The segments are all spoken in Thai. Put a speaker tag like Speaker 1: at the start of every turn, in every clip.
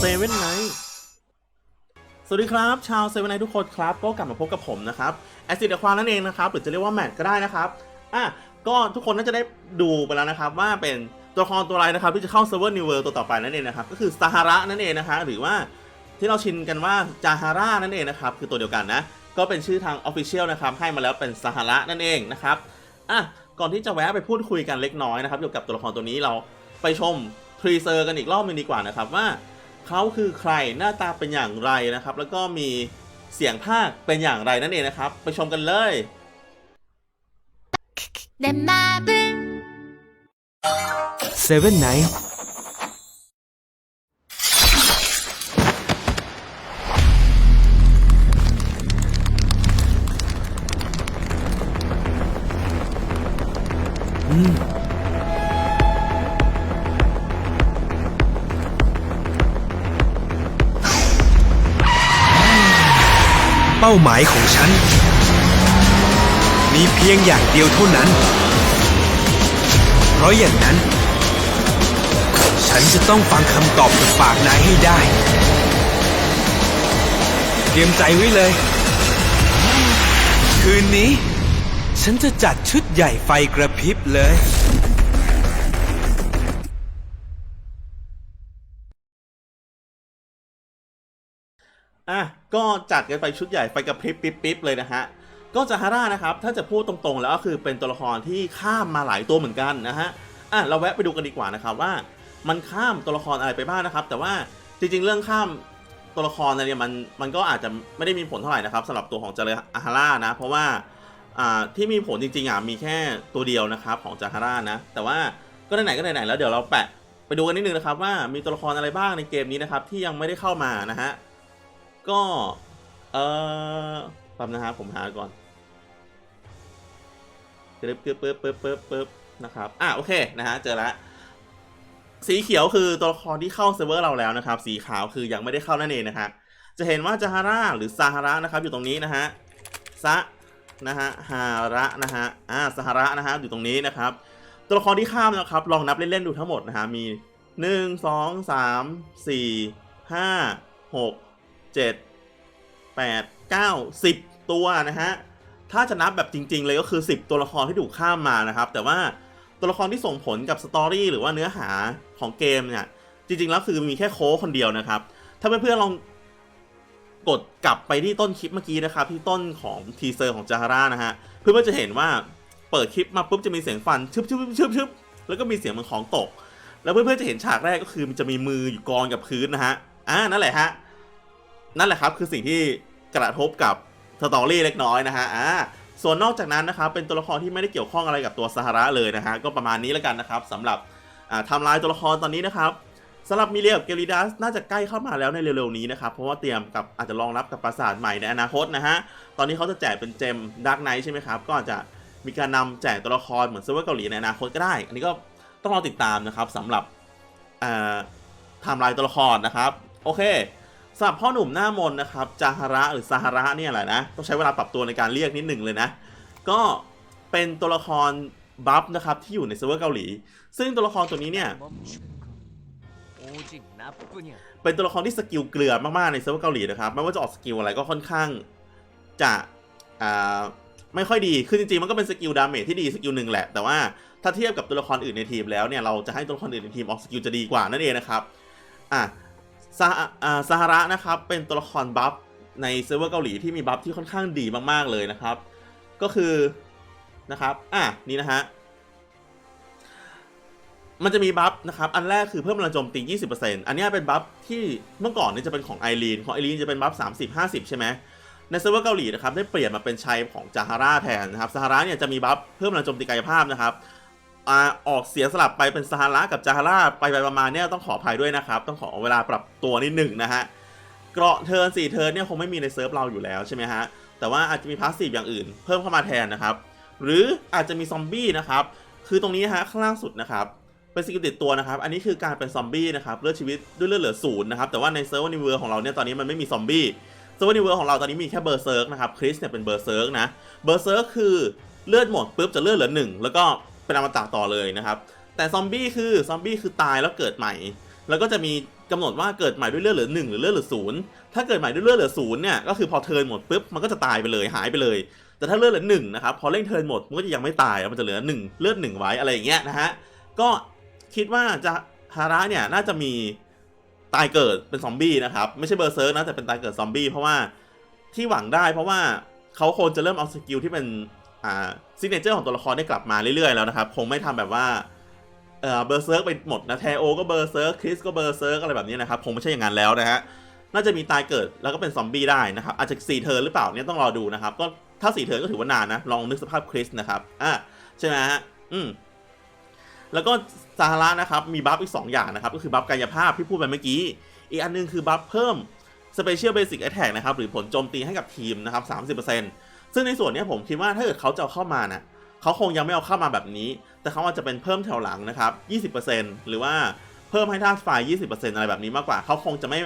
Speaker 1: เซเว่นไนท์สวัสดีครับ ชาวเซเว่นไนท์ทุกคนครับ ก็กลับมาพบกับผมนะครับแอซิดควานั่นเองนะครับ หรือจะเรียกว่าแมทก็ได้นะครับอะก็ทุกคนน่าจะได้ดูไปแล้วนะครับ ว่าเป็นตัวละครตัวอะไรนะครับ ที่จะเข้าเซิร์ฟเวอร์นิวเวิร์ตัวต่อไปนั่นเองนะครับ ก็คือซาฮาระนั่นเองนะคะหรือว่าที่เราชินกันว่าจาฮาร่านั่นเองนะครับ คือตัวเดียวกันนะ ก็เป็นชื่อทาง Official นะครับ ให้มาแล้วเป็นซาฮาระนั่นเองนะครับอะก่อนที่จะแวะไปพูดคุยกันเล็กน้อยนะครับเกี่ยวกับตัวละครตัวนี้เราไปชมทรีเซอร์กันอีกรอบนึงดีกว่านะครับว่า เขาคือใครหน้าตาเป็นอย่างไรนะครับ แล้วก็มีเสียงภาคเป็นอย่างไรนั่นเองนะครับ ไปชมกันเลย
Speaker 2: 내 맘을
Speaker 3: เซเว่ ป้าหมายของฉัน มีเพียงอย่างเดียวเท่านั้น เพราะอย่างนั้น ฉันจะต้องฟังคำตอบจากปากนายให้ได้ เตรียมใจไว้เลย คืนนี้ ฉันจะจัดชุดใหญ่ไฟกระพริบเลย
Speaker 1: อะก็จัดกันไปชุดใหญ่ไฟกระพริบปิ๊บปิ๊บเลยนะฮะก็จาฮาร่านะครับถ้าจะพูดตรงๆ แล้วก็คือเป็นตัวละครที่ข้ามมาหลายตัวเหมือนกันนะฮะอะเราแวะไปดูกันดีกว่านะครับว่า มันข้ามตัวละครอะไรไปบ้างนะครับ แต่ว่าจริงๆเรื่องข้ามตัวละครอะไรเนี่ยมันมันก็อาจจะไม่ได้มีผลเท่าไหร่นะครับสำหรับตัวของจาฮาร่านะ เพราะว่าอ่าที่มีผลจริงๆอะมีแค่ตัวเดียวนะครับของจาฮาร่านะ แต่ว่าก็ไหนๆก็ไหนๆแล้วเดี๋ยวเราแปะไปดูกันนิดนึงนะครับว่ามีตัวละครอะไรบ้างในเกมนี้นะครับที่ยังไม่ได้เข้ามานะฮะ ก็ เออแป๊บนะฮะผมหาก่อนปึ๊บปึ๊บปึ๊บปึ๊บปึ๊บปึ๊บนะครับ อะ โอเค นะฮะ เจอแล้วสีเขียวคือตัวละครที่เข้าเซิร์ฟเวอร์เราแล้วนะครับ สีขาวคือยังไม่ได้เข้านั่นเองนะฮะจะเห็นว่าจาฮาร่าหรือซาฮาระนะครับ อยู่ตรงนี้นะฮะ ซะ นะฮะ ฮาระนะฮะ อ่าซาฮาระนะฮะ อยู่ตรงนี้นะครับ ตัวละครที่ข้ามนะครับ ลองนับเล่นๆดูทั้งหมดนะฮะ มี 1 2 3 4 5 6 7 8 9 10ตัวนะฮะ ถ้าจะนับแบบจริง ๆ เลยก็คือ 10 ตัวละครที่ถูกข้ามมานะครับ แต่ว่าตัวละครที่ส่งผลกับสตอรี่หรือว่าเนื้อหาของเกมเนี่ย จริง ๆ แล้วคือมีแค่โค้ชคนเดียวนะครับ ถ้าเพื่อนๆลองกดกลับไปที่ต้นคลิปเมื่อกี้นะครับ ที่ต้นของทีเซอร์ของจาฮาร่านะฮะ เพื่อนๆจะเห็นว่าเปิดคลิปมาปุ๊บจะมีเสียงฟันชึบชึบชึบชึบชึบแล้วก็มีเสียงเหมือนของตก แล้วเพื่อนๆจะเห็นฉากแรกก็คือมันจะมีมืออยู่กองกับพื้นนะฮะอ่านั่นแหละฮะ นั่นแหละครับคือสิ่งที่กระทบกับสตอรี่เล็กน้อยนะฮะอ่าส่วนนอกจากนั้นนะครับเป็นตัวละครที่ไม่ได้เกี่ยวข้องอะไรกับตัวซาฮาระเลยนะฮะก็ประมาณนี้แล้วกันนะครับสำหรับอ่าทำลายตัวละครตอนนี้นะครับสำหรับมิเลียกับเกลิดัสน่าจะใกล้เข้ามาแล้วในเร็วๆนี้นะครับ เพราะว่าเตรียมกับอาจจะรองรับกับปราสาทใหม่ในอนาคตนะฮะ ตอนนี้เขาจะแจกเป็นเจมดักไนท์ใช่ไหมครับ ก็อาจจะมีการนำแจกตัวละครเหมือนเซิร์ฟเวอร์เกาหลีในอนาคตก็ได้ อันนี้ก็ต้องรอติดตามนะครับสำหรับอ่าไทำลายตัวละครนะครับ โอเค สำหรับพ่อหนุ่มหน้ามนนะครับจาฮาระหรือซาฮาระเนี่ยแหละนะต้องใช้เวลาปรับตัวในการเรียกนิดหนึ่งเลยนะ ก็เป็นตัวละครบัฟนะครับที่อยู่ในเซิร์ฟเวอร์เกาหลี ซึ่งตัวละครตัวนี้เนี่ยเป็นตัวละครที่สกิลเกลือมากๆในเซิร์ฟเวอร์เกาหลีนะครับไม่ว่าจะออกสกิลอะไรก็ค่อนข้างจะไม่ค่อยดี คือจริงๆ มันก็เป็นสกิลดาเมจที่ดีสกิลหนึ่งแหละ แต่ว่าถ้าเทียบกับตัวละครอื่นในทีมแล้วเนี่ย เราจะให้ตัวละครอื่นในทีมออกสกิลจะดีกว่านั่นเองนะครับ อะ ซาซาฮาระนะครับเป็นตัวละครบัฟในเซิร์ฟเวอร์เกาหลีที่มีบัฟที่ค่อนข้างดีมากๆเลยนะครับ ก็คือนะครับอะนี่นะฮะมันจะมีบัฟนะครับ อันแรกคือเพิ่มพลังโจมตี 20%อันนี้เป็นบัฟที่เมื่อก่อนนี่จะเป็นของไอรีน ของไอรีนจะเป็นบัฟ 30-50 ใช่ไหม ในเซิร์ฟเวอร์เกาหลีนะครับได้เปลี่ยนมาเป็นใช้ของจาฮาร่าแทนนะครับซาฮาร่าเนี่ยจะมีบัฟเพิ่มพลังโจมตีกายภาพนะครับ อ่าออกเสียงสลับไปเป็นซาฮาร่ากับจาฮาร่าไปไปประมาณเนี่ยต้องขออภัยด้วยนะครับ ต้องขอเวลาปรับตัวนิดหนึ่งนะฮะเกราะเทิร์น4เทิร์นเนี่ยคงไม่มีในเซิร์ฟเราอยู่แล้วใช่ไหมฮะแต่ว่าอาจจะมีพาสซีฟอย่างอื่น เพิ่มเข้ามาแทนนะครับ หรืออาจจะมีซอมบี้นะครับคือตรงนี้ฮะข้างล่างสุดนะครับเป็นสกิลติดตัวนะครับ อันนี้คือการเป็นซอมบี้นะครับเลือดชีวิตด้วยเลือดเหลือศูนย์นะครับแต่ว่าในเซิร์ฟนิเวอร์ของเราเนี่ยตอนนี้มันไม่มีซอมบี้เซิร์ฟนิเวอร์ของเราตอนนี้มีแค่เบอร์เซิร์กนะครับคริสเนี่ยเป็นเบอร์เซิร์กนะเบอร์เซิร์กคือเลือดหมดปุ๊บจะเลือดเหลือหนึ่งแล้วก็ เป็นอมตะต่อเลยนะครับ แต่ซอมบี้คือซอมบี้คือตายแล้วเกิดใหม่ แล้วก็จะมีกำหนดว่าเกิดใหม่ด้วยเลือดเหลือหนึ่งหรือเลือดเหลือศูนย์ถ้าเกิดใหม่ด้วยเลือดเหลือศูนย์เนี่ยก็คือพอเทิร์นหมดปุ๊บมันก็จะตายไปเลยหายไปเลย แต่ถ้าเลือดเหลือหนึ่งนะครับพอเร่งเทิร์นหมดมันก็จะยังไม่ตายมันจะเหลือหนึ่งเลือดหนึ่งไว้อะไรอย่างเงี้ยนะฮะก็คิดว่าจะฮาระเนี่ยน่าจะมีตายเกิดเป็นซอมบี้นะครับไม่ใช่เบอร์เซิร์กนะแต่เป็นตายเกิดซอมบี้เพราะว่าที่หวังได้เพราะว่าเขาคงจะเริ่มเอาสกิลที่เป็น อ่าซิกเนเจอร์ของตัวละครได้กลับมาเรื่อยๆแล้วนะครับ คงไม่ทำแบบว่าเออเบอร์เซิร์กไปหมดนะแทโอก็เบอร์เซิร์กคริสก็เบอร์เซิร์กอะไรแบบนี้นะครับ คงไม่ใช่อย่างนั้นแล้วนะฮะน่าจะมีตายเกิดแล้วก็เป็นซอมบี้ได้นะครับ อาจจะสี่เทิร์นหรือเปล่าเนี่ยต้องรอดูนะครับ ก็ถ้าสี่เทิร์นก็ถือว่านานนะ ลองนึกสภาพคริสนะครับอะใช่ไหมฮะอืมแล้วก็ซาฮาระนะครับมีบัฟอีก 2 อย่างนะครับ ก็คือบัฟกายภาพที่พูดไปเมื่อกี้ อีกอันหนึงคือบัฟเพิ่ม Special Basic Attack นะครับ หรือผลโจมตีให้กับทีมนะครับ 30% ซึ่งในส่วนนี้ผมคิดว่าถ้าเกิดเขาจะเอาเข้ามานะเขาคงยังไม่เอาเข้ามาแบบนี้ แต่เขาอาจจะเป็นเพิ่มแถวหลังนะครับ 20%หรือว่าเพิ่มให้ท่าไฟ20%อะไรแบบนี้มากกว่า เขาคงจะไม่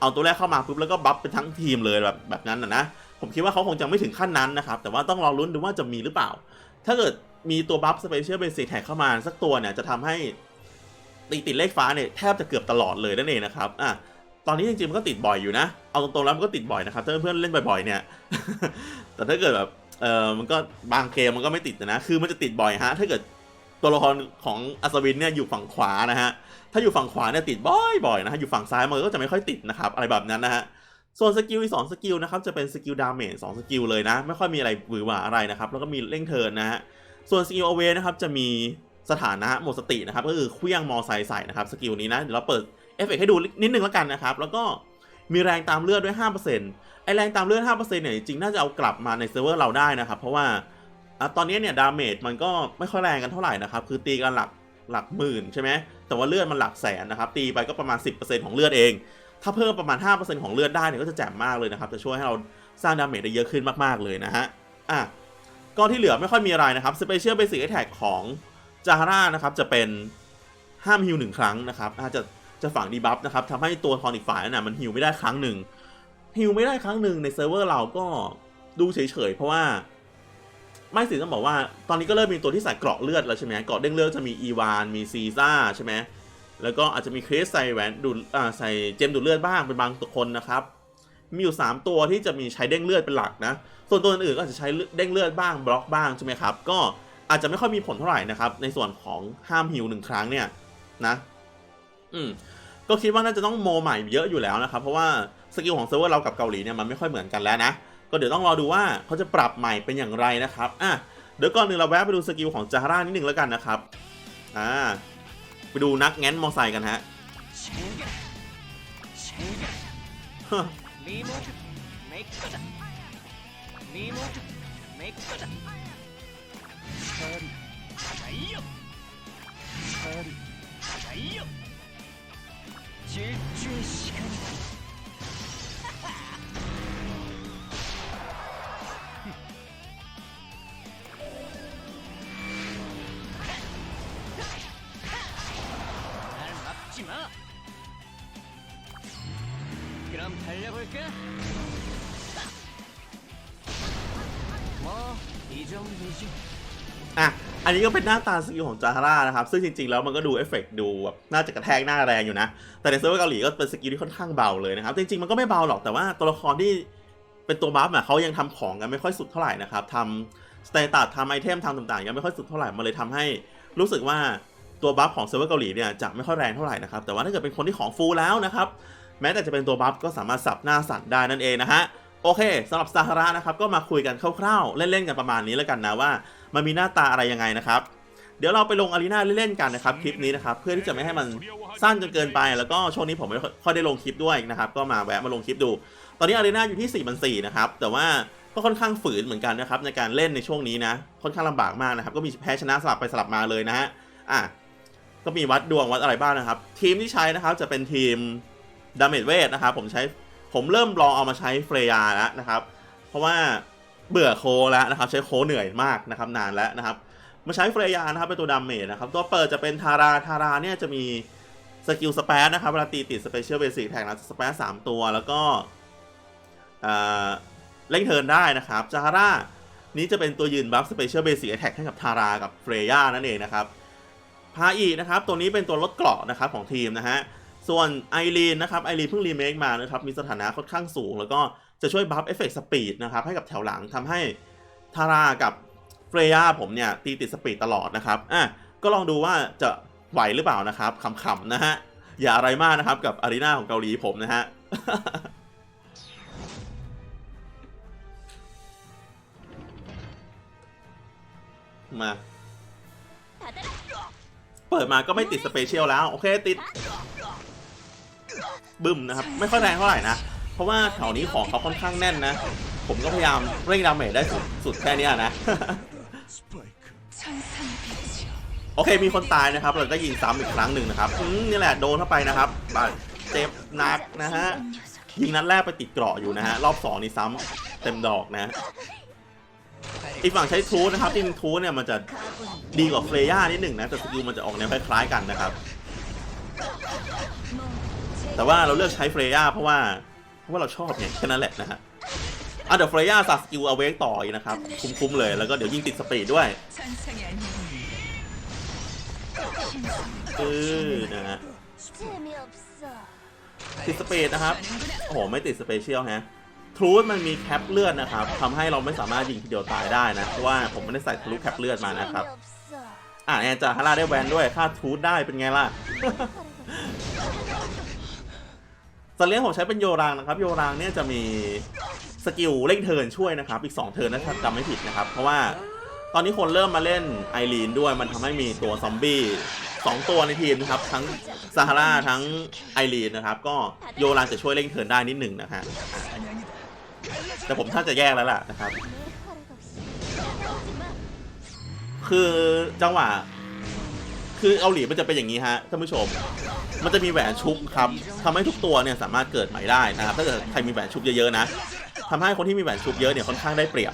Speaker 1: เอาตัวแรกเข้ามาปุ๊บแล้วก็บัฟเป็นทั้งทีมเลยแบบแบบนั้นนะนะ ผมคิดว่าเขาคงจะไม่ถึงขั้นนั้นนะครับ แต่ว่าต้องรอลุ้นดูว่าจะมีหรือเปล่า ถ้าเกิดมีตัวบัฟสเปเชียลเบสิกแท็กเข้ามาสักตัวเนี่ยจะทำให้ตีติดเลขฟ้าเนี่ยแทบจะเกือบตลอดเลยนั่นเองนะครับ อะ ตอนนี้จริงๆมันก็ติดบ่อยอยู่นะ เอาตรงๆแล้วมันก็ติดบ่อยนะครับถ้าเพื่อนๆเล่นบ่อยๆเนี่ย แต่ถ้าเกิดแบบเออมันก็บางเกมมันก็ไม่ติดนะ คือมันจะติดบ่อยฮะ ถ้าเกิดตัวละครของอัศวินเนี่ยอยู่ฝั่งขวานะฮะ ถ้าอยู่ฝั่งขวาเนี่ยติดบ่อยๆนะฮะ อยู่ฝั่งซ้ายมันก็จะไม่ค่อยติดนะครับ อะไรแบบนั้นนะฮะ ส่วนสกิลอีกสองสกิลนะครับ จะเป็นสกิลดาเมจสองสกิลเลยนะ ไม่ค่อยมีอะไรหวือหวาอะไรนะครับ แล้วก็มีเร่งเทิร์นนะฮะ ส่วนสกิลอเวนะครับจะมีสถานะหมดสตินะครับ ก็คือเคลี้ยงมอไซค์ใส่นะครับ สกิลนี้นะ เดี๋ยวเราเปิด เอฟเฟกให้ดูนิดนึงแล้วกันนะครับ แล้วก็มีแรงตามเลือดด้วย 5%ไอแรงตามเลือด 5%เนี่ยจริงๆน่าจะเอากลับมาในเซิร์ฟเวอร์เราได้นะครับ เพราะว่าอตอนนี้เนี่ยดาเมจมันก็ไม่ค่อยแรงกันเท่าไหร่นะครับ คือตีกันหลักหลักหมื่นใช่ไหมแต่ว่าเลือดมันหลักแสนนะครับ ตีไปก็ประมาณ 10%ของเลือดเอง ถ้าเพิ่มประมาณ 5%ของเลือดได้เนี่ยก็จะแจ่มมากเลยนะครับ จะช่วยให้เราสร้างดาเมจได้เยอะขึ้นมากๆเลยนะฮะ อะ ก็ที่เหลือไม่ค่อยมีอะไรนะครับ Special Basic Attack ของจาฮาร่านะครับจะเป็นห้ามฮิวหนึ่งครั้งนะครับอาจจะ จะฝังดีบัฟนะครับทำให้ตัวทอนอีกฝ่ายนั้นนะมันฮิวไม่ได้ครั้งหนึ่งฮิวไม่ได้ครั้งหนึ่งในเซิร์ฟเวอร์เราก็ดูเฉยๆเพราะว่า ไม่สิต้องบอกว่า ตอนนี้ก็เริ่มมีตัวที่ใส่เกราะเลือดแล้วใช่ไหมเกราะเด้งเลือดจะมีอีวานมีซีซ่าใช่ไหมแล้วก็อาจจะมีคริสใส่แหวนดูดอ่าใส่เจมดูดเลือดบ้างเป็นบางตัวคนนะครับมีอยู่ 3 ตัวที่จะมีใช้เด้งเลือดเป็นหลักนะ ส่วนตัวอื่นๆก็อาจจะใช้เด้งเลือดบ้างบล็อกบ้างใช่ไหมครับ ก็อาจจะไม่ค่อยมีผลเท่าไหร่นะครับ ในส่วนของห้ามฮิวหนึ่งครั้งเนี่ยนะ อืม ก็คิดว่าน่าจะต้องโมใหม่เยอะอยู่แล้วนะครับ เพราะว่าสกิลของเซิร์ฟเวอร์เรากับเกาหลีเนี่ยมันไม่ค่อยเหมือนกันแล้วนะ ก็เดี๋ยวต้องรอดูว่าเขาจะปรับใหม่เป็นอย่างไรนะครับอะเดี๋ยวก่อนหนึ่งเราแวะไปดูสกิลของจาร่านิดหนึ่งแล้วกันนะครับอ่าไปดูนักแง้นมอไซค์กันฮะ
Speaker 2: リ 질주의 시간이 날 막지 마. 그럼 달려볼까? 뭐 이 정도지.
Speaker 1: อะ อันนี้ก็เป็นหน้าตาสกิลของจาฮาร่านะครับ ซึ่งจริงๆ แล้วมันก็ดูเอฟเฟกต์ดูแบบน่าจะกระแทกหน้าแรงอยู่นะ แต่ในเซิร์ฟเวอร์เกาหลีก็เป็นสกิลที่ค่อนข้างเบาเลยนะครับ จริงๆ มันก็ไม่เบาหรอก แต่ว่าตัวละครที่เป็นตัวบัฟอะเขายังทำของกันไม่ค่อยสุดเท่าไหร่นะครับทำสเตตัสทำไอเทมทำต่างๆ ยังไม่ค่อยสุดเท่าไหร่ มันเลยทำให้รู้สึกว่าตัวบัฟของเซิร์ฟเวอร์เกาหลีเนี่ยจะไม่ค่อยแรงเท่าไหร่นะครับ แต่ว่าถ้าเกิดเป็นคนที่ของฟูลแล้วนะครับ แม้แต่จะเป็นตัวบัฟก็สามารถสับหน้าสั่นได้นั่นเองนะฮะ โอเคสำหรับซาฮาระนะครับก็มาคุยกันคร่าวๆ เล่นๆกันประมาณนี้แล้วกันนะว่า มันมีหน้าตาอะไรยังไงนะครับ เดี๋ยวเราไปลงอารีนาเล่นๆกันนะครับคลิปนี้นะครับเพื่อที่จะไม่ให้มันสั้นจนเกินไป แล้วก็ช่วงนี้ผมไม่ค่อยได้ลงคลิปด้วยนะครับก็มาแวะมาลงคลิปดู ตอนนี้อารีนาอยู่ที่4ี่พันสี่นะครับแต่ว่าก็ค่อนข้างฝืนเหมือนกันนะครับในการเล่นในช่วงนี้นะค่อนข้างลำบากมากนะครับก็มีแพ้ชนะสลับไปสลับมาเลยนะฮะอะก็มีวัดดวงวัดอะไรบ้างนะครับ ทีมที่ใช้นะครับจะเป็นทีมดาเมจเวทนะครับผมใช้ผมเริ่มลองเอามาใช้เฟรยาแล้วนะครับ เพราะว่า เบื่อโคแล้วนะครับ ใช้โคเหนื่อยมากนะครับนานแล้วนะครับมาใช้เฟรยานะครับเป็นตัวดาเมจนะครับตัวเปิดจะเป็นทาราทาราเนี่ยจะมีสกิลสเปซนะครับเวลาตีติดสเปเชียลเบสิกแท็กนะสเปซสามตัวแล้วก็เล่งเทิร์นได้นะครับจาฮาร่านี้จะเป็นตัวยืนบัฟสเปเชียลเบสิกแท็กให้กับทารากับเฟรยานั่นเองนะครับพาอีนะครับตัวนี้เป็นตัวลดเกราะนะครับของทีมนะฮะส่วนไอรีนนะครับไอรีนเพิ่งรีเมคมานะครับมีสถานะค่อนข้างสูง แล้วก็ จะช่วยบัฟเอฟเฟกต์สปีดนะครับให้กับแถวหลังทำให้ทารากับเฟรย่าผมเนี่ยตีติดสปีดตลอดนะครับอะก็ลองดูว่าจะไหวหรือเปล่านะครับขำๆนะฮะอย่าอะไรมากนะครับกับอารีนาของเกาหลีผมนะฮะมา เปิดมาก็ไม่ติดสเปเชียลแล้ว โอเคติด บึ้มนะครับ ไม่ค่อยแรงเท่าไหร่นะ ราะว่าแถวนี้ของเขาค่อนข้างแน่นนะ ผมก็พยายามเร่งดาเมจได้สุดสุดแค่นี้นะ โอเคมีคนตายนะครับ เราก็ยิงซ้ำอีกครั้งหนึ่งนะครับนี่แหละโดนเข้าไปนะครับบาดเจ็บหนักนะฮะ ยิงนัดแรกไปติดเกราะอยู่นะฮะ รอบสองนี่ซ้ำเต็มดอกนะอีกฝั่งใช้ทูนะครับที่ทูเนี่ยมันจะดีกว่าเฟรย่านิดหนึ่งนะ แต่สกิลมันจะออกแนวคล้ายๆกันนะครับ แต่ว่าเราเลือกใช้เฟรย่าเพราะว่า เพราะว่าเราชอบไงแค่นั้นแหละนะฮะอะเดี๋ยวเฟรย่าสับสกิลเอาเวกต่ออีกนะครับ คุ้มๆเลยแล้วก็เดี๋ยวยิงติดสปีดด้วยเออนะฮะติดสเปซนะครับ โอ้โห ไม่ติดสเปเชียลฮะ ทรูดมันมีแคปเลือดนะครับทำให้เราไม่สามารถยิงทีเดียวตายได้นะ เพราะว่าผมไม่ได้ใส่ทะลุแคปเลือดมานะครับ อ่าแอนจะฮาร่าได้แวนด้วย ค่าทรูดได้เป็นไงล่ะ สัตว์เลี้ยงผมใช้เป็นโยรังนะครับ โยรังเนี่ยจะมีสกิลเร่งเทินช่วยนะครับ อีก 2 เทินนะถ้าจำไม่ผิดนะครับ เพราะว่าตอนนี้คนเริ่มมาเล่นไอรีนด้วยมันทำให้มีตัวซอมบี้สองตัวในทีมนะครับ ทั้งซาฮาราทั้งไอรีนนะครับ ก็โยรังจะช่วยเร่งเทินได้นิดหนึ่งนะฮะแต่ผมถ้าจะแยกแล้วล่ะนะครับ คือจังหวะ คือเกาหลีมันจะเป็นอย่างนี้ฮะท่านผู้ชม มันจะมีแหวนชุบครับทำให้ทุกตัวเนี่ยสามารถเกิดใหม่ได้นะครับถ้าเกิดใครมีแหวนชุบเยอะๆนะทำให้คนที่มีแหวนชุบเยอะเนี่ยค่อนข้างได้เปรียบ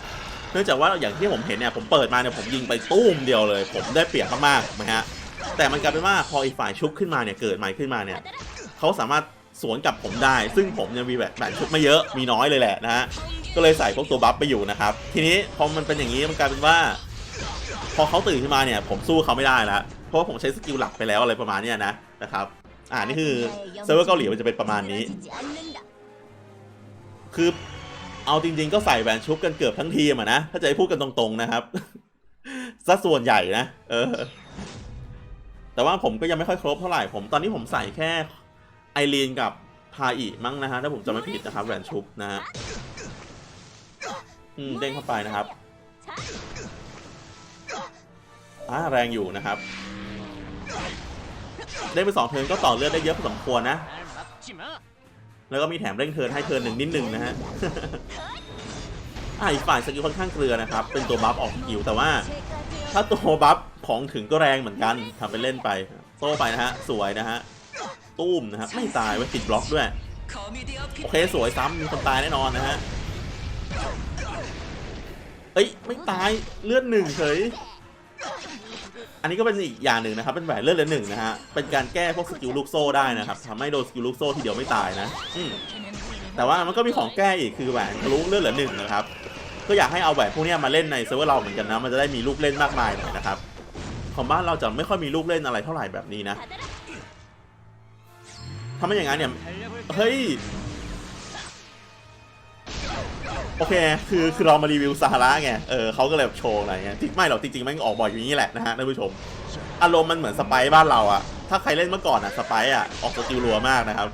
Speaker 1: เนื่องจากว่าอย่างที่ผมเห็นเนี่ยผมเปิดมาเนี่ยผมยิงไปตุ้มเดียวเลย ผมได้เปรียบมากๆนะฮะแต่มันกลายเป็นว่าพออีกฝ่ายชุบขึ้นมาเนี่ยเกิดใหม่ขึ้นมาเนี่ยเขาสามารถสวนกับผมได้ ซึ่งผมยังมีแหวนแหวนชุบไม่เยอะมีน้อยเลยแหละนะฮะก็เลยใส่พวกตัวบัฟไปอยู่นะครับ ทีนี้พอมันเป็นอย่างนี้มันกลายเป็นว่า พอเขาตื่นขึ้นมาเนี่ยผมสู้เขาไม่ได้แล้วเพราะว่าผมใช้สกิลหลักไปแล้วอะไรประมาณเนี้ยนะนะครับ อ่านี่คือเซิร์ฟเวอร์เกาหลีมันจะเป็นประมาณนี้ คือเอาจริง ๆ ก็ใส่แหวนชุบกันเกือบทั้งทีมอะนะถ้าจะให้พูดกันตรงๆนะครับซะส่วนใหญ่นะเออ แต่ว่าผมก็ยังไม่ค่อยครบเท่าไหร่ผมตอนนี้ผมใส่แค่ไอรีนกับพาอีมั้งนะฮะถ้าผมจำไม่ผิดนะครับแหวนชุบนะฮะอืมเด้งเข้าไปนะครับ อ่าแรงอยู่นะครับ ได้ไปสองเทิร์นก็ต่อเลือดได้เยอะพอสมควรนะ แล้วก็มีแถมเร่งเทิร์นให้เทิร์นหนึ่งนิดหนึ่งนะฮะอ่าอีกฝ่ายสกิลค่อนข้างเกลือนะครับ เป็นตัวบัฟออกกิวแต่ว่า ถ้าตัวบัฟของถึงก็แรงเหมือนกันทำไปเล่นไป โซ่ไปนะฮะ สวยนะฮะ ตุ้มนะครับไม่ตายไว้ติดบล็อกด้วย โอเคสวยซ้ำมีคนตายแน่นอนนะฮะ เอ้ย ไม่ตายเลือดหนึ่งเฉย อันนี้ก็เป็นอีกอย่างหนึ่งนะครับ เป็นแหวนเลือดเลือหนึ่งนะฮะ เป็นการแก้พวกสกิลลูกโซ่ได้นะครับทำให้โดนสกิลลูกโซ่ทีเดียวไม่ตายนะแต่ว่ามันก็มีของแก้อีกคือแหวนทะลุเลือดเลือหนึ่งนะครับ ก็อยากให้เอาแหวนพวกนี้มาเล่นในเซิร์ฟเวอร์เราเหมือนกันนะ มันจะได้มีลูกเล่นมากมายหน่อยนะครับ ของบ้านเราจะไม่ค่อยมีลูกเล่นอะไรเท่าไหร่แบบนี้นะถ้าไม่อย่างนั้นเนี่ย เฮ้ย โอเค คือคือเรามารีวิวซาฮาระไง เออเขาก็เลยแบบโชว์อะไรเงี้ยจริงไม่หรอกจริงๆมันออกบ่อยอย่างนี้แหละนะฮะท่านผู้ชม อารมณ์มันเหมือนสไปซ์บ้านเราอะถ้าใครเล่นเมื่อก่อนอะสไปซ์อะออกสกิลรัวมากนะครับ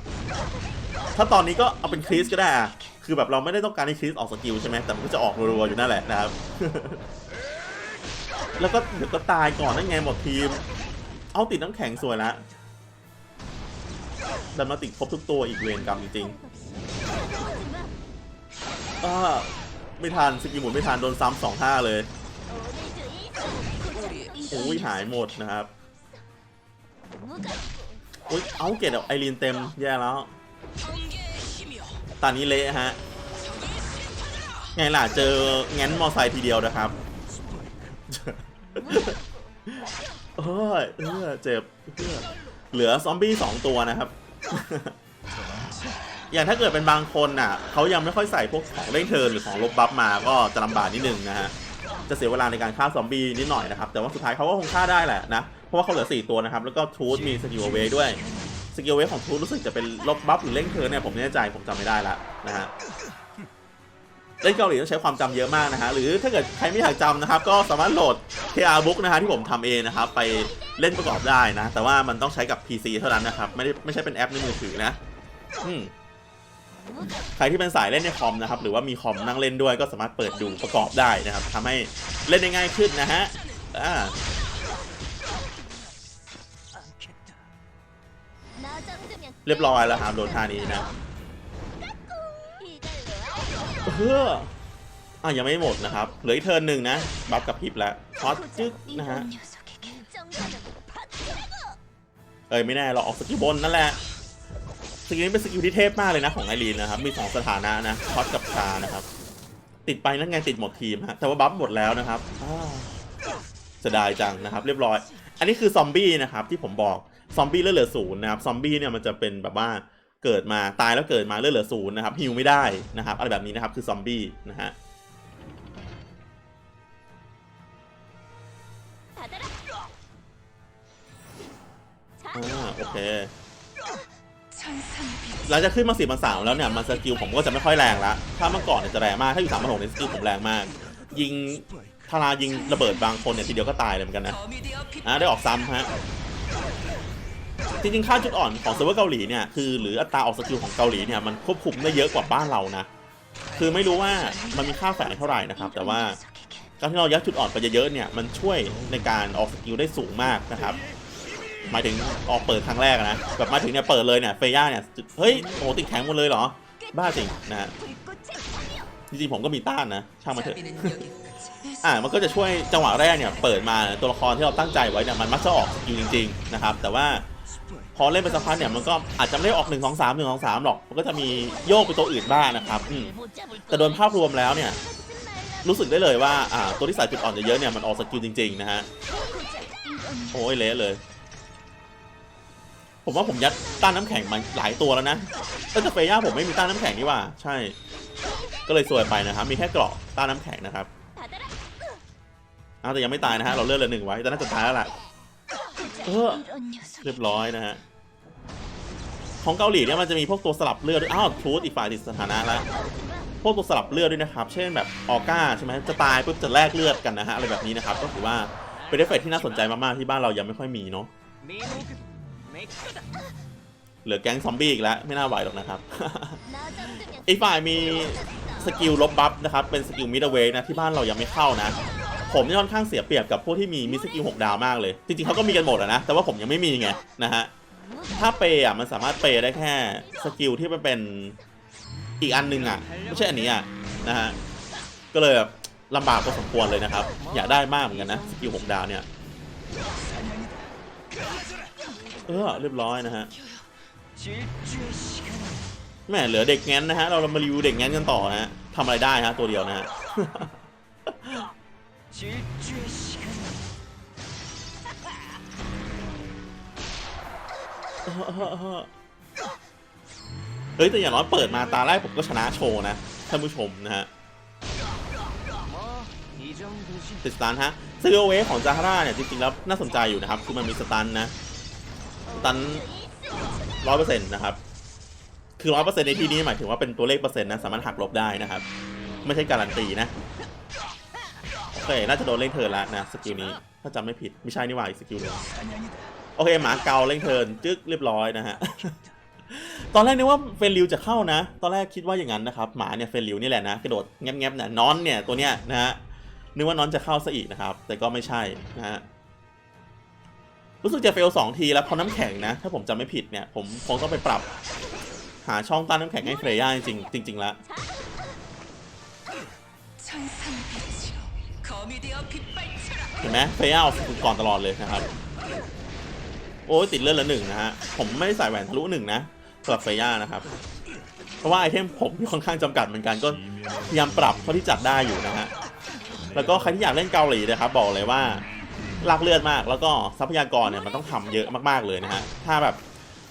Speaker 1: ถ้าตอนนี้ก็เอาเป็นคริสก็ได้อะคือแบบเราไม่ได้ต้องการให้คริสออกสกิลใช่ไหมแต่มันก็จะออกรัวๆอยู่นั่นแหละนะครับ แล้วก็เดี๋ยวก็ตายก่อนนั่นไงหมดทีม เอาติดน้ำแข็งสวยละดันมาติดครบทุกตัวอีกเวรกรรมจริงๆ ก็ไม่ทันสกิลหมุนไม่ทันโดนซ้ำสองห้าเลยโอ้ยหายหมดนะครับอุ้ยเอาเกตไอรีนเต็มแย่แล้วตอนนี้เละฮะไงล่ะเจอแง้นมอไซค์ทีเดียวนะครับเอ้ยเออเจ็บเออเหลือซอมบี้สองตัวนะครับ อย่างถ้าเกิดเป็นบางคนน่ะเขายังไม่ค่อยใส่พวกของเร่งเทิร์นหรือของลบบัฟมาก็จะลำบากนิดนึงนะฮะจะเสียเวลาในการฆ่าซอมบี้นิดหน่อยนะครับแต่ว่าสุดท้ายเขาก็คงฆ่าได้แหละนะเพราะว่าเขาเหลือ 4 ตัวนะครับแล้วก็ทูตมีสกิลเวด้วยสกิลเวของทูรู้สึกจะเป็นลบบัฟหรือเร่งเทิร์นเนี่ยผมไม่แน่ใจผมจำไม่ได้ละนะฮะเล่นเกาหลีต้องใช้ความจำเยอะมากนะฮะหรือถ้าเกิดใครไม่อยากจำนะครับ ก็สามารถโหลด KR Book นะฮะที่ผมทำเองนะครับไปเล่นประกอบได้นะ แต่ว่ามันต้องใช้กับ PC เท่านั้นนะครับ ไม่ได้ไม่ใช่เป็นแอปในมือถือนะ อืม ใครที่เป็นสายเล่นในคอมนะครับ หรือว่ามีคอมนั่งเล่นด้วยก็สามารถเปิดดูประกอบได้นะครับทำให้เล่นได้ง่ายขึ้นนะฮะอ่าเรียบร้อยแล้วครับโดนท่านี้นะเฮ้ออะยังไม่หมดนะครับ เหลืออีกเทิร์นหนึ่งนะ บัฟกับพิบแล้วพอดจึ๊กนะฮะ เอ้ยไม่แน่เราออกสกิลบนนั่นแหละ สกิลนี้เป็นสกิลที่เทพมากเลยนะของไอรีนนะครับ มีสองสถานะนะพอดกับชานะครับ ติดไปนั่นไงติดหมดทีมฮะแต่ว่าบัฟหมดแล้วนะครับอ้าวเสียดายจังนะครับ เรียบร้อย อันนี้คือซอมบี้นะครับที่ผมบอกซอมบี้เลือดเหลือศูนย์นะครับซอมบี้เนี่ยมันจะเป็นแบบว่าเกิดมาตายแล้วเกิดมาเลือดเหลือศูนย์นะครับฮิวไม่ได้นะครับอะไรแบบนี้นะครับคือซอมบี้นะฮะอ่าโอเค หลังจากขึ้นมาสี่พันสามแล้วเนี่ยมันสกิลผมก็จะไม่ค่อยแรงละถ้าเมื่อก่อนเนี่ยจะแรงมากถ้าอยู่สามพันหกเนี่ยสกิลผมแรงมาก ยิงทารายิงระเบิดบางคนเนี่ยทีเดียวก็ตายเลยเหมือนกันนะอ่าได้ออกซ้ำฮะจริงๆค่าจุดอ่อนของเซิร์ฟเวอร์เกาหลีเนี่ยคือหรืออัตราออกสกิลของเกาหลีเนี่ยมันควบคุมได้เยอะกว่าบ้านเรานะคือไม่รู้ว่ามันมีค่าแฝงเท่าไหร่นะครับ แต่ว่าการที่เรายัดจุดอ่อนไปเยอะๆเนี่ยมันช่วยในการออกสกิลได้สูงมากนะครับ หมายถึงออกเปิดครั้งแรกนะแบบมาถึงเนี่ยเปิดเลยเนี่ยเฟย่าเนี่ยเฮ้ยโอ้ติดแข็งหมดเลยเหรอ บ้าจริงนะฮะจริงๆผมก็มีต้านนะ ช่างมาเถอะอ่ามันก็จะช่วยจังหวะแรกเนี่ยเปิดมาตัวละครที่เราตั้งใจไว้เนี่ยมันมักจะออกอยู่จริง ๆนะครับ แต่ว่าพอเล่นไปสักพักเนี่ยมันก็อาจจะไม่ได้ออก1 2 3 1 2 3หรอก มันก็จะมีโยกไปตัวอื่นบ้างนะครับแต่โดยภาพรวมแล้วเนี่ยรู้สึกได้เลยว่าอ่าตัวที่ใส่จุดอ่อนเยอะๆเนี่ยมันออกสกิลจริงๆนะฮะโอ้ยเละเลย ผมว่าผมยัดต้านน้ำแข็งมาหลายตัวแล้วนะแต่เฟย่าผมไม่มีต้านน้ำแข็งนี่ว่า ใช่ ก็เลยสวยไปนะครับ มีแค่กรอะต้านน้ำแข็งนะครับอาแต่ยังไม่ตายนะฮะ เราเลือกเลืหนึ่งไว้ แต่น่าจะตายแล้วล่ะเออเรียบร้อยนะฮะ ของเกาหลีเนี่ยมันจะมีพวกตัวสลับเลือดด้วย อ้าวทูตอีกฝ่ายติดสถานะแล้ว พวกตัวสลับเลือดด้วยนะครับ เช่นแบบออก้าใช่ไหมจะตายปุ๊บจะแลกเลือดกันนะฮะอะไรแบบนี้นะครับ ก็ถือว่าเป็นเดฟเฟตที่น่าสนใจมากๆที่บ้านเรายังไม่ค่อยมีเนาะ เหลือแก๊งซอมบี้อีกแล้วไม่น่าไหวหรอกนะครับ อีกฝ่ายมีสกิลลบบัฟนะครับ เป็นสกิลมิดเวย์นะที่บ้านเรายังไม่เข้านะ ผมนี่ค่อนข้างเสียเปรียบกับพวกที่มีมิสกิล6ดาวมากเลย จริงๆเขาก็มีกันหมดอะนะ แต่ว่าผมยังไม่มีไงนะฮะ ถ้าเปย์อะมันสามารถเปย์ได้แค่สกิลที่มันเป็นอีกอันนึงอะไม่ใช่อันนี้อะนะฮะ ก็เลยแบบลำบากพอสมควรเลยนะครับ อยากได้มากเหมือนกันนะสกิล6ดาวเนี่ย เออเรียบร้อยนะฮะแม่เหลือเด็กงั้นนะฮะ เราเอามารีวิวเด็กงั้นกันต่อนะฮะทำอะไรได้ฮะตัวเดียวนะฮะเฮ้ยแต่อย่างน้อยเปิดมาตาแรกผมก็ชนะโชว์นะท่านผู้ชมนะฮะติดสตันฮะซิอเวของจาร่าเนี่ยจริงๆแล้วน่าสนใจอยู่นะครับคือมันมีสตันนะ ตันร้อยเปอร์เซ็นต์นะครับ คือร้อยเปอร์เซ็นต์ในที่นี้หมายถึงว่าเป็นตัวเลขเปอร์เซ็นต์นะสามารถหักลบได้นะครับ ไม่ใช่การันตีนะโอเคน่าจะโดนเล่งเทิร์นแล้วนะสกิลนี้ถ้าจำไม่ผิดไม่ใช่นี่หว่าอีกสกิลนึงโอเคหมาเกาเล่งเทิร์นจึ๊กเรียบร้อยนะฮะตอนแรกนึกว่าเฟรนริวจะเข้านะ ตอนแรกคิดว่าอย่างนั้นนะครับ หมาเนี่ยเฟรนริวนี่แหละนะกระโดดแงบๆเนี่ยนอนเนี่ยตัวเนี้ยนะฮะนึกว่าน้อนจะเข้าซะอีกนะครับ แต่ก็ไม่ใช่นะฮะ รู้สึกจะเฟลสองทีแล้วเพราะน้ำแข็งนะ ถ้าผมจำไม่ผิดเนี่ย ผมคงต้องไปปรับ หาช่องต้านน้ำแข็งให้เฟรย่าจริงจริงๆล้วเห็นไหมเฟรย่าออกสุดก่อนตลอดเลยนะครับ โอ้ยติดเลือดละหนึ่งนะฮะ ผมไม่ได้ใส่แหวนทะลุหนึ่งนะสำหรับเฟย่านะครับ เพราะว่าไอเทมผมค่อนข้างจำกัดเหมือนกันก็พยายามปรับเท่าที่จัดได้อยู่นะฮะ แล้วก็ใครที่อยากเล่นเกาหลีนะครับบอกเลยว่า ลากเลือดมาก แล้วก็ทรัพยากรเนี่ยมันต้องทำเยอะมากๆเลยนะฮะถ้าแบบ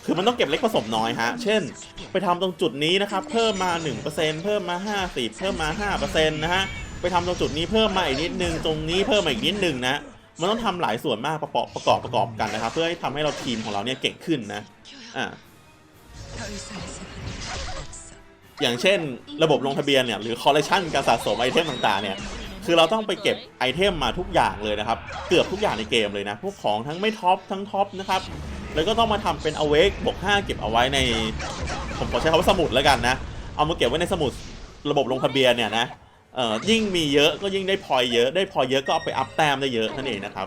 Speaker 1: คือมันต้องเก็บเล็กผสมน้อยฮะ เช่น ไปทำตรงจุดนี้นะครับ เพิ่มมา 1%เพิ่มมา 50 เพิ่มมา 5%นะฮะ ไปทำตรงจุดนี้เพิ่มมาอีกนิดนึง ตรงนี้เพิ่มมาอีกนิดนึงนะ มันต้องทำหลายส่วนมากประกอบประกอบประกอบกันนะครับ เพื่อให้ทำให้เราทีมของเราเนี่ยเก่งขึ้นนะ อ่า อย่างเช่น ระบบลงทะเบียนเนี่ย หรือคอลเลคชันการสะสมไอเทมต่างๆเนี่ย คือเราต้องไปเก็บไอเทมมาทุกอย่างเลยนะครับ เกือบทุกอย่างในเกมเลยนะ พวกของทั้งไม่ท็อปทั้งท็อปนะครับ แล้วก็ต้องมาทำเป็นเอาเวกบวก5เก็บเอาไว้ใน ผมขอใช้คำว่าสมุดแล้วกันนะ เอามาเก็บไว้ในสมุดระบบลงทะเบียนเนี่ยนะเอ่อยิ่งมีเยอะก็ยิ่งได้พอยเยอะ ได้พอยเยอะก็เอาไปอัพแต้มได้เยอะนั่นเองนะครับ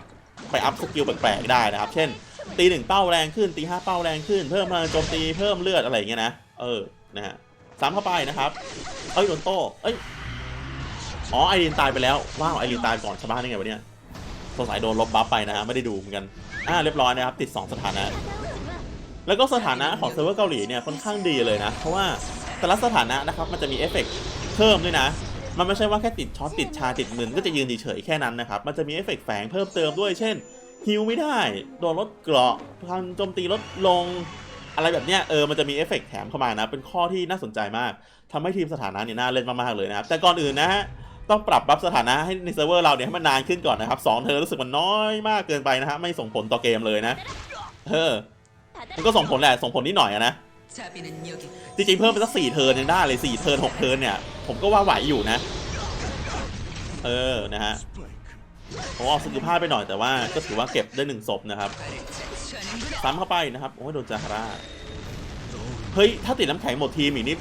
Speaker 1: ไปอัพสกิลแปลกๆได้นะครับ เช่น ตีหนึ่งเป้าแรงขึ้นตีห้าเป้าแรงขึ้น เพิ่มพลังโจมตีเพิ่มเลือดอะไรอย่างเงี้ยนะ เออ นะฮะซ้ำเข้าไปนะครับ เอ้ยโดนโต้ เอ้ย อ๋อไอรีนตายไปแล้ว ว้าวไอรีนตายก่อนชาวบ้านได้ไงวะเนี่ยสงสัยโดนลบบัฟไปนะฮะไม่ได้ดูเหมือนกัน อ่าเรียบร้อยนะครับ ติด 2 สถานะ แล้วก็สถานะของเซิร์ฟเวอร์เกาหลีเนี่ยค่อนข้างดีเลยนะ เพราะว่าแต่ละสถานะนะครับมันจะมีเอฟเฟกต์เพิ่มด้วยนะ มันไม่ใช่ว่าแค่ติดช็อตติดชาติดมึนก็จะยืนเฉยแค่นั้นนะครับ มันจะมีเอฟเฟกต์แฝงเพิ่มเติมด้วย เช่นฮิวไม่ได้ โดนลดเกราะพังโจมตีลดลง อะไรแบบเนี้ยเออ มันจะมีเอฟเฟกต์แถมเข้ามานะ เป็นข้อที่น่าสนใจมากทำให้ทีมสถานะเนี่ยน่าเล่นมากๆเลยนะครับ แต่ก่อนอื่นนะฮะ ต้องปรับบัฟสถานะให้ในเซิร์ฟเวอร์เราเนี่ยให้มันนานขึ้นก่อนนะครับสองเธอรู้สึกมันน้อยมากเกินไปนะฮะไม่ส่งผลต่อเกมเลยนะเออมันก็ส่งผลแหละส่งผลนิดหน่อยนะจริงๆเพิ่มไปสักสี่เทิร์นยังได้เลยสี่เทิร์นหกเทิร์นเนี่ยผมก็ว่าไหวอยู่นะ เออนะฮะผมออกสกิลพลาดไปหน่อยแต่ว่าก็ถือว่าเก็บได้หนึ่งศพนะครับซ้ำเข้าไปนะครับโอ้ยโดนจาร่าเฮ้ยถ้าติดน้ำแข็งหมดทีมอีกนี่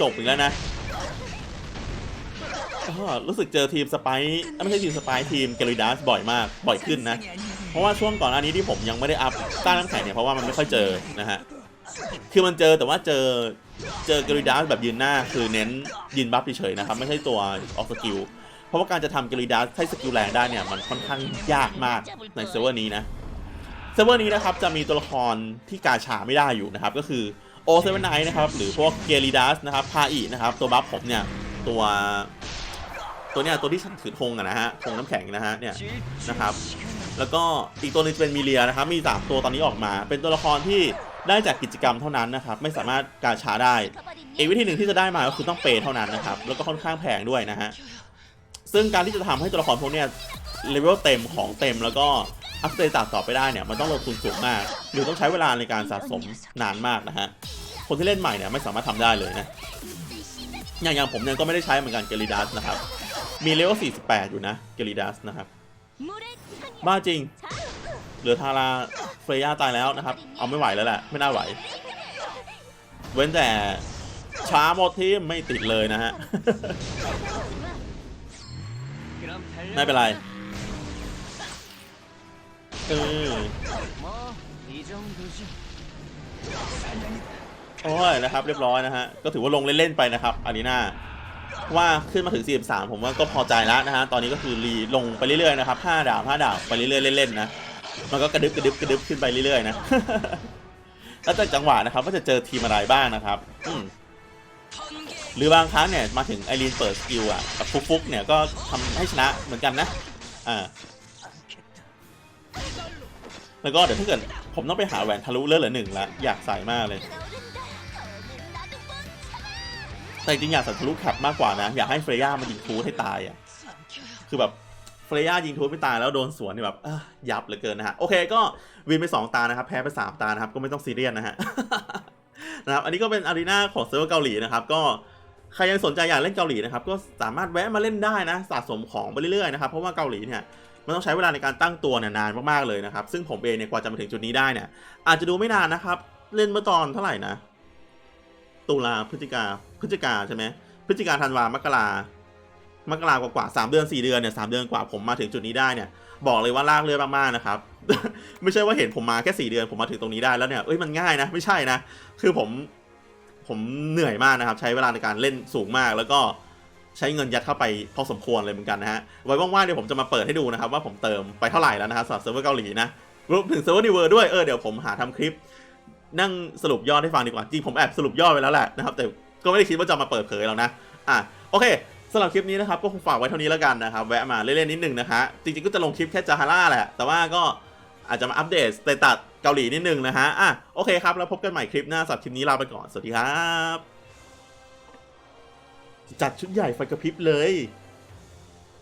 Speaker 1: จบอีกแล้วนะ็รู้สึกเจอทีมสไปซ์เอ้ยไม่ใช่ทีมสไปซ์ทีมเกลิดัสบ่อยมาก บ่อยขึ้นนะ เพราะว่าช่วงก่อนอันนี้ที่ผมยังไม่ได้อัพต้านน้ำแข็งเนี่ยเพราะว่ามันไม่ค่อยเจอนะฮะ คือมันเจอแต่ว่าเจอเจอเกลิดัสแบบยืนหน้าคือเน้นยืนบัฟเฉยๆนะครับ ไม่ใช่ตัวออฟสกิล เพราะว่าการจะทำเกลิดัสให้สกิลแรงได้เนี่ยมันค่อนข้างยากมากในเซิร์ฟเวอร์นี้นะ เซิร์ฟเวอร์นี้นะครับจะมีตัวละครที่กาชาไม่ได้อยู่นะครับก็คือโอเซเวนไนท์นะครับหรือพวกเกลิดัสนะครับพาอีนะครับตัวบัฟผมเนี่ยตัว ตัวเนี้ยตัวที่ถือธงอะนะฮะธงน้ำแข็งนะฮะเนี่ยนะครับ แล้วก็อีกตัวหนึงจะเป็นมิเลียนะครับ มี 3 ตัวตอนนี้ออกมา เป็นตัวละครที่ได้จากกิจกรรมเท่านั้นนะครับ ไม่สามารถกาชาได้อีกวิธีหนึ่งที่จะได้มาก็คือต้องเปย์เท่านั้นนะครับ แล้วก็ค่อนข้างแพงด้วยนะฮะซึ่งการที่จะทำให้ตัวละครพวกเนี้ยเลเวลเต็มของเต็มแล้วก็อัพสเตตัสต่อไปได้เนี่ยมันต้องลงทุนสูงมาก หรือต้องใช้เวลาในการสะสมนานมากนะฮะคนที่เล่นใหม่เนี่ยไม่สามารถทำได้เลยนะอย่างอย่างผมเนี่ยก็ไม่ได้ใช้เหมือนกันเกลิดัสนะครับ มีเลเวล48 อยู่นะเกลิดัสนะครับ บ้าจริง เหลือทาราเฟรย่าตายแล้วนะครับ เอาไม่ไหวแล้วแหละ ไม่น่าไหว เว้นแต่ช้าหมดทีมไม่ติดเลยนะฮะ ไม่เป็นไร เออโอ้ยนะครับ เรียบร้อยนะฮะ ก็ถือว่าลงเล่น ๆ ไปนะครับอารีน่า ว่าขึ้นมาถึง 43 ผมว่าก็พอใจแล้วนะฮะ ตอนนี้ก็คือรีลงไปเรื่อยๆนะครับ 5 ดาว 5 ดาว ไปเรื่อยๆเล่นๆนะ มันก็กระดึบกระดึบกระดึบขึ้นไปเรื่อยๆนะ แล้วแต่จังหวะนะครับว่าจะเจอทีมอะไรบ้างนะครับหรือบางครั้งเนี่ยมาถึงไอรีนเปิดสกิลอะกับฟุกๆเนี่ยก็ทำให้ชนะเหมือนกันนะ อ่า แล้วก็เดี๋ยวถ้าเกิดผมต้องไปหาแหวนทะลุเลือดเหลือหนึ่งละอยากใส่มากเลย แต่จริงอยากสัตว์ทะลุแคปมากกว่านะ อยากให้เฟรย่ามายิงทูให้ตายอะคือแบบเฟรย่ายิงทูไม่ตายแล้วโดนสวนเนี่ยแบบยับเหลือเกินนะฮะโอเคก็วินไป 2 ตานะครับ แพ้ไป 3 ตานะครับ ก็ไม่ต้องซีเรียสนะฮะนะครับอันนี้ก็เป็นอารีนาของเซิร์ฟเวอร์เกาหลีนะครับ ก็ใครยังสนใจอยากเล่นเกาหลีนะครับ ก็สามารถแวะมาเล่นได้นะ สะสมของไปเรื่อยๆนะครับ เพราะว่าเกาหลีเนี่ยมันต้องใช้เวลาในการตั้งตัวเนี่ยนานมากๆเลยนะครับ ซึ่งผมเองเนี่ยกว่าจะมาถึงจุดนี้ได้เนี่ยอาจจะดูไม่นานนะครับ เล่นเมื่อตอนเท่าไหร่นะ ตุลาพฤศจิกาพฤศจิกาใช่ไหมพฤศจิกาธันวามกรามกรากว่าๆสามเดือนสี่เดือนเนี่ยสามเดือนกว่าผมมาถึงจุดนี้ได้เนี่ย บอกเลยว่าลากเลือดมากๆนะครับ ไม่ใช่ว่าเห็นผมมาแค่สี่เดือนผมมาถึงตรงนี้ได้แล้วเนี่ยเอ้ยมันง่ายนะ ไม่ใช่นะ คือผมผมเหนื่อยมากนะครับ ใช้เวลาในการเล่นสูงมาก แล้วก็ใช้เงินยัดเข้าไปพอสมควรเลยเหมือนกันนะฮะไว้ว่างๆเดี๋ยวผมจะมาเปิดให้ดูนะครับ ว่าผมเติมไปเท่าไหร่แล้วนะครับสำหรับเซิร์ฟเวอร์เกาหลีนะรวมถึงเซิร์ฟเวอร์นิเวอร์ด้วยเออเดี๋ยวผมหาทำคลิป นั่งสรุปยอดให้ฟังดีกว่า จริงผมแอบสรุปยอดไปแล้วแหละนะครับ แต่ก็ไม่ได้คิดว่าจะมาเปิดเผยแล้วนะ อะโอเคสำหรับคลิปนี้นะครับก็คงฝากไว้เท่านี้แล้วกันนะครับ แวะมาเล่นๆนิดนึงนะคะจริงๆก็จะลงคลิปแค่จาฮาร่าแหละ แต่ว่าก็อาจจะมาอัปเดตสเตตัสเกาหลีนิดนึงนะฮะอะโอเคครับ แล้วพบกันใหม่คลิปหน้าสำหรับคลิปนี้ลาไปก่อน สวัสดีครับ จัดชุดใหญ่ไฟกระพริบเลย